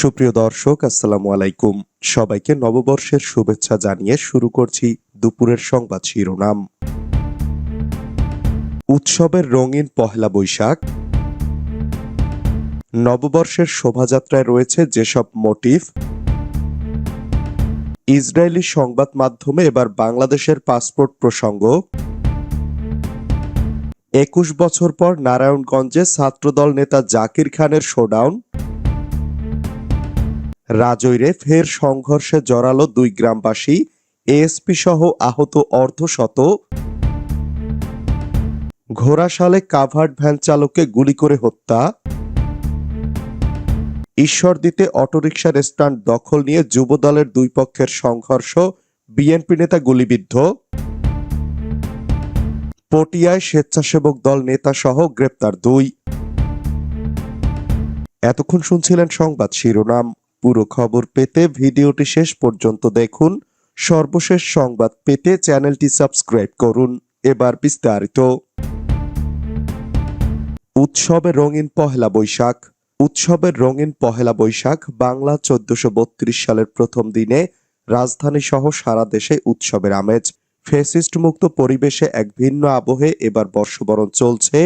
সুপ্রিয় দর্শক, আসসালামু আলাইকুম। সবাইকে নববর্ষের শুভেচ্ছা জানিয়ে শুরু করছি দুপুরের সংবাদ শিরোনাম। উৎসবের রঙিন পহেলা বৈশাখ। নববর্ষের শোভাযাত্রায় রয়েছে যেসব মোটিভ ইসরায়েলি সংবাদ মাধ্যমে এবার বাংলাদেশের পাসপোর্ট প্রসঙ্গ। একুশ বছর পর নারায়ণগঞ্জে ছাত্রদল নেতা জাকির খানের শোডাউন। রাজৈরে ফের সংঘর্ষে জড়ালো দুই গ্রামবাসী। এএসপি সহ আহত অর্ধশত। ঘোড়াশালে কাভার্ড ভ্যান চালককে গুলি করে হত্যা। ঈশ্বরদীতে অটোরিকশার স্ট্যান্ড দখল নিয়ে যুবদলের দুই পক্ষের সংঘর্ষ। বিএনপি নেতা গুলিবিদ্ধ। পটিয়ায় স্বেচ্ছাসেবক দল নেতা সহ গ্রেপ্তার দুই। এতক্ষণ শুনছিলেন সংবাদ শিরোনাম। পুরো খবর পেতে ভিডিওটি শেষ পর্যন্ত দেখুন। সর্বশেষ সংবাদ পেতে চ্যানেলটি সাবস্ক্রাইব করুন। এবার বিস্তারিত। উৎসবে রঙিন পহেলা বৈশাখ। উৎসবের রঙিন পহেলা বৈশাখ বাংলা চোদ্দশো বত্রিশ সালের প্রথম দিনে রাজধানী সহ সারা দেশে উৎসবের আমেজ। ফেসিস্ট মুক্ত পরিবেশে এক ভিন্ন আবহে এবার বর্ষবরণ চলছে।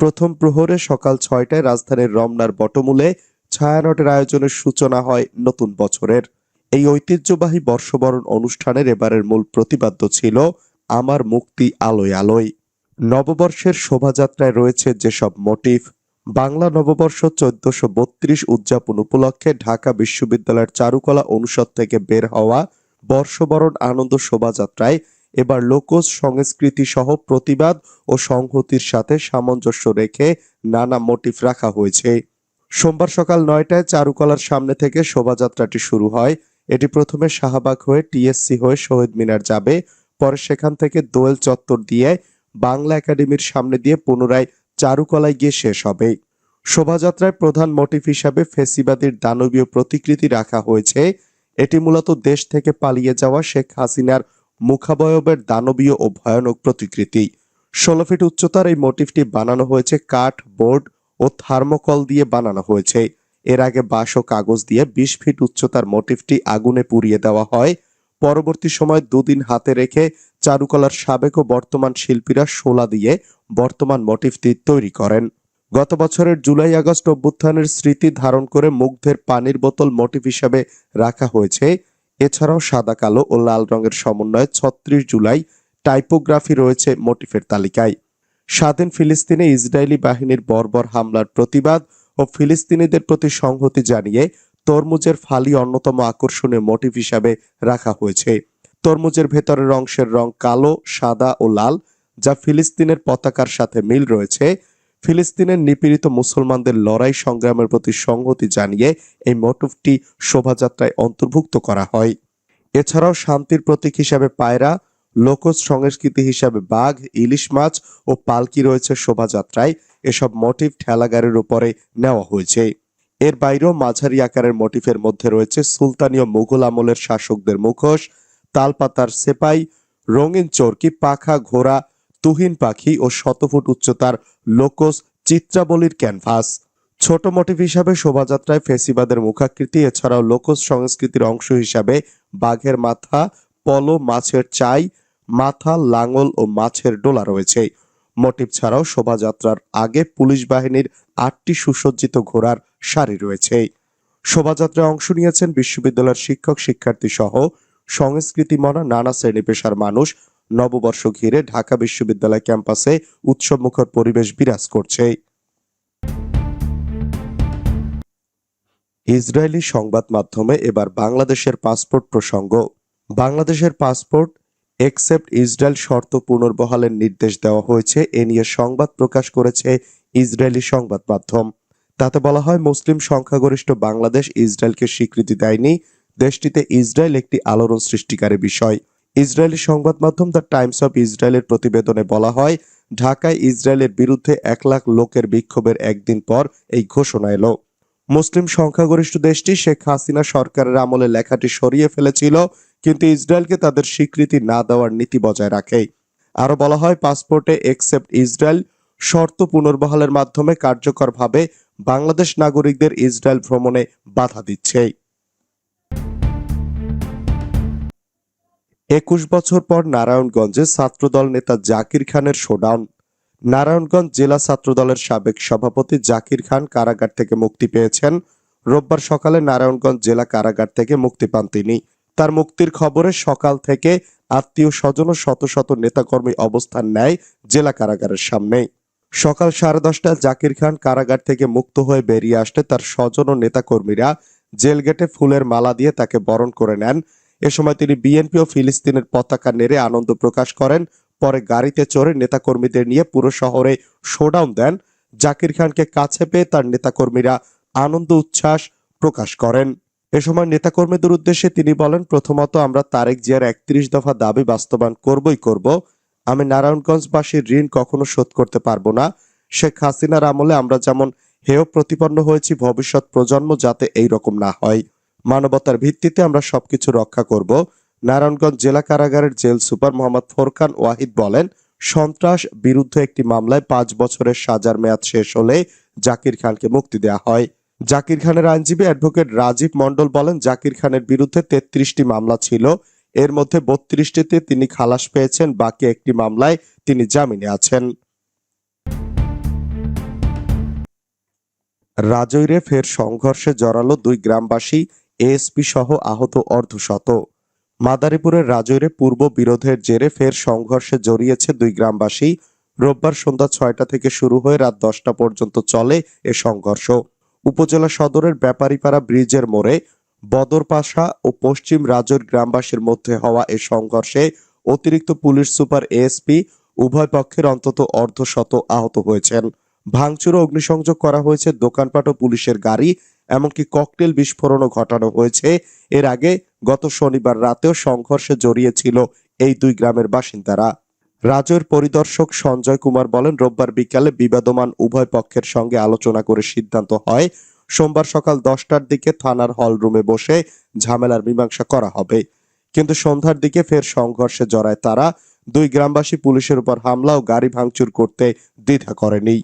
প্রথম প্রহরে সকাল ছয়টায় রাজধানীর রমনার বটমূলে ছায়ানটের আয়োজনের সূচনা হয় নতুন বছরের। এই ঐতিহ্যবাহী বর্ষবরণ অনুষ্ঠানের এবারের মূল প্রতিপাদ্য ছিল আমার মুক্তি আলোয় আলোয়। নববর্ষের শোভাযাত্রায় রয়েছে যেসব মোটিভ বাংলা নববর্ষ চোদ্দশো বত্রিশ উদযাপন উপলক্ষে ঢাকা বিশ্ববিদ্যালয়ের চারুকলা অনুষদ থেকে বের হওয়া বর্ষবরণ আনন্দ শোভাযাত্রায় এবার লোকজ সংস্কৃতি সহ প্রতিবাদ ও সংহতির সাথে সামঞ্জস্য রেখে নানা মোটিভ রাখা হয়েছে। সোমবার সকাল নয়টায় চারুকলার সামনে থেকে শোভাযাত্রাটি শুরু হয়। এটি প্রথমে শাহবাগ হয়ে টিএসসি হয়ে শহীদ মিনার যাবে। পরে সেখান থেকে দোয়েল চত্বর দিয়ে বাংলা একাডেমির সামনে দিয়ে পুনরায় চারুকলায় গিয়ে শেষ হবে। শোভাযাত্রায় প্রধান মোটিভ হিসাবে ফেসিবাদীর দানবীয় প্রতিকৃতি রাখা হয়েছে। এটি মূলত দেশ থেকে পালিয়ে যাওয়া শেখ হাসিনার মুখাবয়বের দানবীয় ও ভয়ানক প্রতিকৃতি। ষোলো ফিট উচ্চতার এই মোটিভটি বানানো হয়েছে কাঠ, বোর্ড ও থার্মোকল দিয়ে বানানো হয়েছে। এর আগে বাঁশ ও কাগজ দিয়ে বিশ ফিট উচ্চতার মোটিভটি আগুনে পুড়িয়ে দেওয়া হয়। পরবর্তী সময় দুদিন হাতে রেখে চারুকলার সাবেক ও বর্তমান শিল্পীরা শোলা দিয়ে বর্তমান মোটিভটি তৈরি করেন। গত বছরের জুলাই আগস্ট অভ্যুত্থানের স্মৃতি ধারণ করে মুগ্ধের পানির বোতল মোটিভ হিসাবে রাখা হয়েছে। এছাড়াও সাদা, কালো ও লাল রঙের সমন্বয়ে ছত্রিশ জুলাই টাইপোগ্রাফি রয়েছে মোটিফের তালিকায়। স্বাধীন ফিলিস্তিনে ইসরায়েলি বাহিনীর বর্বর হামলার প্রতিবাদ ও ফিলিস্তিনিদের প্রতি সংহতি জানিয়ে তরমুজের ফালি অন্যতম আকর্ষণীয় মোটিভ হিসাবে রাখা হয়েছে। তরমুজের ভেতরের অংশের রং কালো, সাদা ও লাল, যা ফিলিস্তিনের পতাকার সাথে মিল রয়েছে। ফিলিস্তিনের নিপীড়িত মুসলমানদের লড়াই সংগ্রামের প্রতি সংহতি জানিয়ে এই মোটিভটি শোভাযাত্রায় অন্তর্ভুক্ত করা হয়। এছাড়াও শান্তির প্রতীক হিসাবে পায়রা লোকজ সংস্কৃতি হিসাবে বাঘ, ইলিশ মাছ ও পালকি রয়েছে শোভাযাত্রায়। এসব মোটিভ ঠেলাগাড়ির উপরে নেওয়া হয়েছে। এর বাইরেও মাঝারি আকারের মোটিফের মধ্যে রয়েছে সুলতানীয় মুঘল আমলের শাসকদের মুখোশ, তালপাতার সেপাই, রঙিন চরকি, পাখা, ঘোড়া, তুহিন পাখি ও শতফুট উচ্চতার লোকজ চিত্রাবলীর ক্যানভাস। ছোট মোটিভ হিসাবে শোভাযাত্রায় ফেসিবাদের মুখাকৃতি, এছাড়াও লোকজ সংস্কৃতির অংশ হিসাবে বাঘের মাথা পলো মাছের চাই, মাথা, লাঙল ও মাছের ডোলা রয়েছে। মোটিভ ছাড়াও শোভাযাত্রার আগে পুলিশ বাহিনীর আটটি সুসজ্জিত ঘোড়ার সারি রয়েছে। শোভাযাত্রায় অংশ নিয়েছেন বিশ্ববিদ্যালয়ের শিক্ষক, শিক্ষার্থী সহ সংস্কৃতি মনা নানা শ্রেণি পেশার মানুষ। নববর্ষ ঘিরে ঢাকা বিশ্ববিদ্যালয় ক্যাম্পাসে উৎসবমুখর পরিবেশ বিরাজ করছে। ইসরায়েলি সংবাদ মাধ্যমে এবার বাংলাদেশের পাসপোর্ট প্রসঙ্গ। বাংলাদেশের পাসপোর্ট একসেপ্ট ইসরায়েল শর্ত পুনর্বহালের নির্দেশ দেওয়া হয়েছে, এ নিয়ে সংবাদ প্রকাশ করেছে ইসরায়েলি সংবাদ মাধ্যম। তাতে বলা হয়, মুসলিম সংখ্যাগরিষ্ঠ বাংলাদেশ ইসরায়েলকে স্বীকৃতি দেয়নি। দেশটিতে ইসরায়েল একটি আলোড়ন সৃষ্টিকারী বিষয়। ইসরায়েলি সংবাদ মাধ্যম দ্য টাইমস অফ ইসরায়েলের প্রতিবেদনে বলা হয়, ঢাকায় ইসরায়েলের বিরুদ্ধে এক লাখ লোকের বিক্ষোভের একদিন পর এই ঘোষণা এলো। মুসলিম সংখ্যাগরিষ্ঠ দেশটি শেখ হাসিনা সরকারের আমলে লেখাটি সরিয়ে ফেলেছিল। কিন্তু ইসরায়েলকে তাদের স্বীকৃতি না দেওয়ার নীতি বজায় রাখে আরও বলা হয়, পাসপোর্টে একসেপ্ট ইসরায়েল শর্ত পুনর্বহালের মাধ্যমে কার্যকরভাবে বাংলাদেশ নাগরিকদের ইসরায়েল ভ্রমণে বাধা দিচ্ছে। একুশ বছর পর নারায়ণগঞ্জে ছাত্রদল নেতা জাকির খানের শোডাউন। নারায়ণগঞ্জ জেলা ছাত্রদলের সাবেক সভাপতি জাকির খান কারাগার থেকে মুক্তি পেয়েছেন। রোববার সকালে নারায়ণগঞ্জ জেলা কারাগার থেকে মুক্তি পান তিনি। তার মুক্তির খবরে সকাল থেকে আত্মীয় স্বজন ও শত শত নেতাকর্মী অবস্থান নেয় জেলা কারাগারের সামনে। সকাল সাড়ে দশটায় জাকির খান কারাগার থেকে মুক্ত হয়ে বেরিয়ে আসতে তার স্বজন ও নেতাকর্মীরা জেল গেটে ফুলের মালা দিয়ে তাকে বরণ করে নেন। এ সময় তিনি বিএনপি ও ফিলিস্তিনের পতাকা নেড়ে আনন্দ প্রকাশ করেন। পরে গাড়িতে চড়ে নেতাকর্মীদের নিয়ে পুরো শহরে শোডাউন দেন। জাকির খানকে কাছে পেয়ে তার নেতাকর্মীরা আনন্দ, উচ্ছ্বাস প্রকাশ করেন। এ সময় নেতাকর্মীদের উদ্দেশ্যে তিনি বলেন, প্রথমত আমরা তারেক জিয়ার একত্রিশ দফা দাবি বাস্তবায়ন করবই করব। আমি নারায়ণগঞ্জবাসীর ঋণ কখনো শোধ করতে পারব না। শেখ হাসিনার আমলে আমরা যেমন হেয় প্রতিপন্ন হয়েছি, ভবিষ্যৎ প্রজন্ম যাতে এই রকম না হয়। মানবতার ভিত্তিতে আমরা সবকিছু রক্ষা করব। নারায়ণগঞ্জ জেলা কারাগারের জেল সুপার মোহাম্মদ ফোরকান ওয়াহিদ বলেন, সন্ত্রাস বিরুদ্ধে একটি মামলায় পাঁচ বছরের সাজার মেয়াদ শেষ হলে জাকির খানকে মুক্তি দেওয়া হয়। জাকির খানের আইনজীবী অ্যাডভোকেট রাজীব মণ্ডল বলেন, জাকির খানের বিরুদ্ধে তেত্রিশটি মামলা ছিল। এর মধ্যে বত্রিশটিতে তিনি খালাস পেয়েছেন, বাকি একটি মামলায় তিনি জামিনে আছেন। রাজৈরে ফের সংঘর্ষে জড়ালো দুই গ্রামবাসী, এএসপি সহ আহত অর্ধশত। মাদারীপুরের রাজৈরে পূর্ব বিরোধের জেরে ফের সংঘর্ষে জড়িয়েছে দুই গ্রামবাসী। রোববার সন্ধ্যা ছয়টা থেকে শুরু হয়ে রাত দশটা পর্যন্ত চলে এ সংঘর্ষ। উপজেলা সদরের ব্যাপারীপাড়া ব্রিজের মোড়ে বদরপাশা ও পশ্চিম রাজৈর গ্রামবাসীর মধ্যে হওয়া এ সংঘর্ষে অতিরিক্ত পুলিশ সুপার এএসপি উভয় পক্ষের অন্তত অর্ধশত আহত হয়েছেন। ভাঙচুর অগ্নিসংযোগ করা হয়েছে, দোকানপাট ও পুলিশের গাড়ি, এমনকি ককটেল বিস্ফোরণও ঘটানো হয়েছে। এর আগে গত শনিবার রাতেও সংঘর্ষে জড়িয়েছিল এই দুই গ্রামের বাসিন্দারা। রাজৈর পরিদর্শক সঞ্জয় কুমার বলেন, রোববার বিকালে বিবাদমান উভয় পক্ষের সঙ্গে আলোচনা করে সিদ্ধান্ত হয়, সোমবার সকাল দশটার দিকে থানার হল রুমে বসে ঝামেলার মীমাংসা করা হবে। কিন্তু সন্ধ্যার দিকে ফের সংঘর্ষে জড়ায় তারা। দুই গ্রামবাসী পুলিশের উপর হামলা ও গাড়ি ভাঙচুর করতে দ্বিধা করেনি।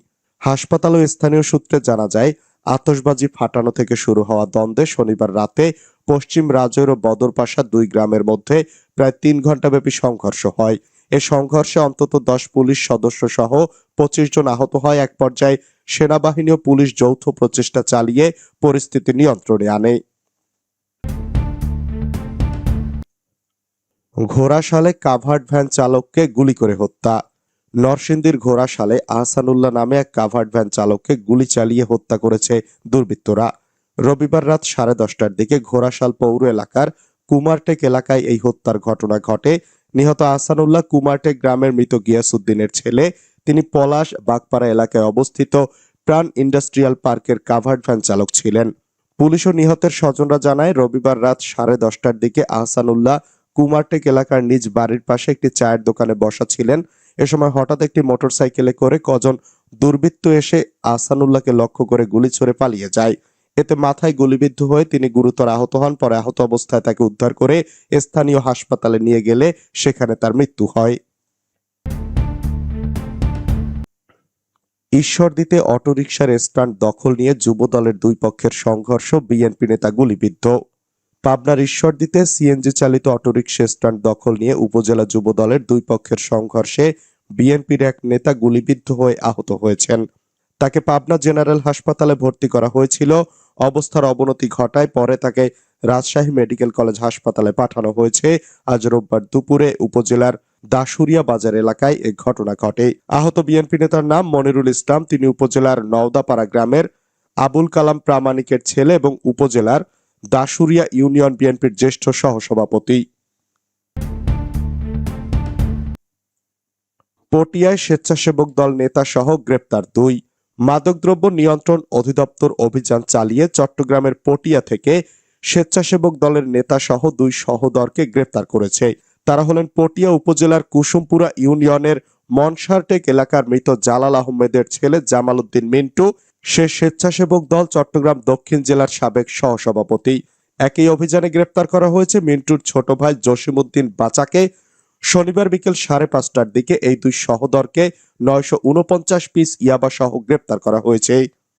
হাসপাতাল ও স্থানীয় সূত্রে জানা যায়, আতশবাজি ফাটানো থেকে শুরু হওয়া দ্বন্দ্বে শনিবার রাতে পশ্চিম রাজৈর ও বদরপাশা দুই গ্রামের মধ্যে প্রায় তিন ঘন্টাব্যাপী সংঘর্ষ হয়। এ সংঘর্ষে অন্তত দশ পুলিশ সদস্য সহ পঁচিশ জন আহত হয়। এক পর্যায়ে সেনাবাহিনী ও পুলিশ যৌথ প্রচেষ্টা চালিয়ে পরিস্থিতি নিয়ন্ত্রণে আনে। ঘোড়াশালে কাভার্ড ভ্যান চালককে গুলি করে হত্যা। নরসিংদীর ঘোড়াশালে আহসানুল্লাহ নামে এক কাভার্ড ভ্যান চালককে গুলি চালিয়ে হত্যা করেছে দুর্বৃত্তরা। রবিবার রাত সাড়ে দশটার দিকে ঘোড়াশাল পৌর এলাকার কুমারটেক এলাকায় এই হত্যার ঘটনা ঘটে। নিহত আহসানুল্লাহ কুমারটেক গ্রামের মৃত গিয়াসুদ্দিনের ছেলে। তিনি পলাশ, বাগপাড়া এলাকায় অবস্থিত প্রাণ ইন্ডাস্ট্রিয়াল পার্কের কাভার্ড ভ্যান চালক ছিলেন। পুলিশ ও নিহতের স্বজনরা জানায়, রবিবার রাত সাড়ে দশটার দিকে আহসানুল্লাহ কুমারটেক এলাকার নিজ বাড়ির পাশে একটি চায়ের দোকানে বসা ছিলেন। এ সময় হঠাৎ একটি মোটরসাইকেলে করে কজন দুর্বৃত্ত এসে আহসানুল্লাহকে লক্ষ্য করে গুলি ছুড়ে পালিয়ে যায়। এতে মাথায় গুলিবিদ্ধ হয়ে তিনি গুরুতর আহত হন। পরে আহত অবস্থায় তাকে উদ্ধার করে স্থানীয় হাসপাতালে নিয়ে গেলে সেখানে তার মৃত্যু হয়। ঈশ্বরদীতে অটোরিকশার স্ট্যান্ড দখল নিয়ে যুব দলের দুই পক্ষের সংঘর্ষ, বিএনপি নেতা গুলিবিদ্ধ। পাবনার ঈশ্বরদীতে সিএনজি চালিত অটোরিকশা স্ট্যান্ড দখল নিয়ে উপজেলা যুব দলের দুই পক্ষের সংঘর্ষে বিএনপির এক নেতা গুলিবিদ্ধ হয়ে আহত হয়েছেন। তাকে পাবনা জেনারেল হাসপাতালে ভর্তি করা হয়েছিল। অবস্থার অবনতি ঘটায়, পরে তাকে রাজশাহী মেডিকেল কলেজ হাসপাতালে পাঠানো হয়েছে। আজ রোববার দুপুরে উপজেলার দাসুরিয়া বাজার এলাকায় এ ঘটনা ঘটে। আহত বিএনপি নেতার নাম মনিরুল ইসলাম, তিনি উপজেলার নওদাপাড়া গ্রামের আবুল কালাম প্রামাণিকের ছেলে এবং উপজেলার দাসুরিয়া ইউনিয়ন বিএনপির জ্যেষ্ঠ সহসভাপতি। পটিয়ায় স্বেচ্ছাসেবক দল নেতা সহ গ্রেপ্তার দুই। মাদকদ্রব্য নিয়ন্ত্রণ অধিদপ্তর অভিযান চালিয়ে চট্টগ্রামের পটিয়া থেকে স্বেচ্ছাসেবক দলের নেতা সহ দুই সহদরকে গ্রেপ্তার করেছে। তারা হলেন পটিয়া উপজেলার কুসুমপুরা ইউনিয়নের মনসারটেক এলাকার মৃত জালাল আহমেদের ছেলে জামাল উদ্দিন মিন্টু। সে স্বেচ্ছাসেবক দল চট্টগ্রাম দক্ষিণ জেলার সাবেক সহসভাপতি। একই অভিযানে গ্রেপ্তার করা হয়েছে মিন্টুর ছোট ভাই জসিমউদ্দিন বাচাকে। শনিবার বিকেল সাড়ে পাঁচটার দিকে এই দুই সহদরকে নয়শো উনপঞ্চাশ পিস ইয়াবা সহ গ্রেপ্তার করা হয়েছে।